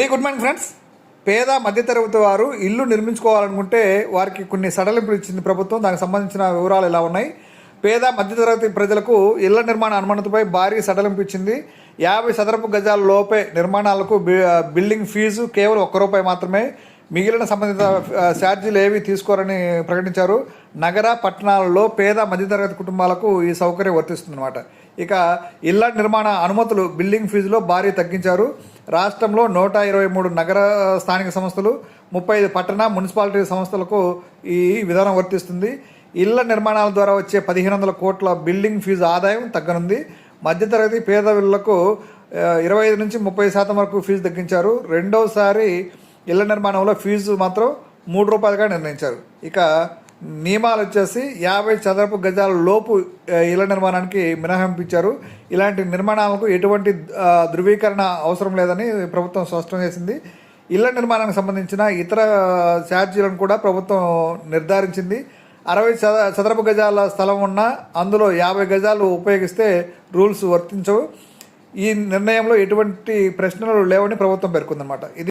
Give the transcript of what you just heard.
Very good morning friends పేద మధ్యతరగతి వారు ఇల్లు నిర్మించుకోవాలనుకుంటే వారికి కొన్ని సడలింపులు ఇచ్చింది ప్రభుత్వం. దానికి సంబంధించిన వివరాలు ఎలా ఉన్నాయి? పేద మధ్యతరగతి ప్రజలకు ఇళ్ళ నిర్మాణ అనుమతిపై భారీ సడలింపు ఇచ్చింది. యాభై చదరపు గజాల లోపే నిర్మాణాలకు బి- బిల్డింగ్ ఫీజు కేవలం ఒక్క రూపాయి మాత్రమే. మిగిలిన సంబంధిత ఛార్జీలు ఏవి తీసుకోరని ప్రకటించారు. నగర పట్టణాలలో పేద మధ్యతరగతి కుటుంబాలకు ఈ సౌకర్యం వర్తిస్తుందన్నమాట. ఇక ఇళ్ళ నిర్మాణ అనుమతులు బిల్డింగ్ ఫీజులో భారీ తగ్గించారు. రాష్ట్రంలో నూట ఇరవై మూడు నగర స్థానిక సంస్థలు ముప్పై ఐదు పట్టణ మున్సిపాలిటీ సంస్థలకు ఈ విధానం వర్తిస్తుంది. ఇళ్ళ నిర్మాణాల ద్వారా వచ్చే పదిహేను వందల కోట్ల బిల్డింగ్ ఫీజు ఆదాయం తగ్గనుంది. మధ్యతరగతి పేద వీళ్ళకు ఇరవై ఐదు నుంచి ముప్పై శాతం వరకు ఫీజు తగ్గించారు. రెండవసారి ఇళ్ళ నిర్మాణంలో ఫీజు మాత్రం మూడు రూపాయలుగా నిర్ణయించారు. ఇక నియమాలు వచ్చేసి యాభై చదరపు గజాల లోపు ఇళ్ళ నిర్మాణానికి మినహాయింపించారు. ఇలాంటి నిర్మాణాలకు ఎటువంటి ధృవీకరణ అవసరం లేదని ప్రభుత్వం స్పష్టం చేసింది. ఇళ్ళ నిర్మాణానికి సంబంధించిన ఇతర ఛార్జీలను కూడా ప్రభుత్వం నిర్ధారించింది. అరవై చద చదరపు గజాల స్థలం ఉన్న అందులో యాభై గజాలు ఉపయోగిస్తే రూల్స్ వర్తించవు. ఈ నిర్ణయంలో ఎటువంటి ప్రశ్నలు లేవని ప్రభుత్వం పేర్కొందన్నమాట. ఇది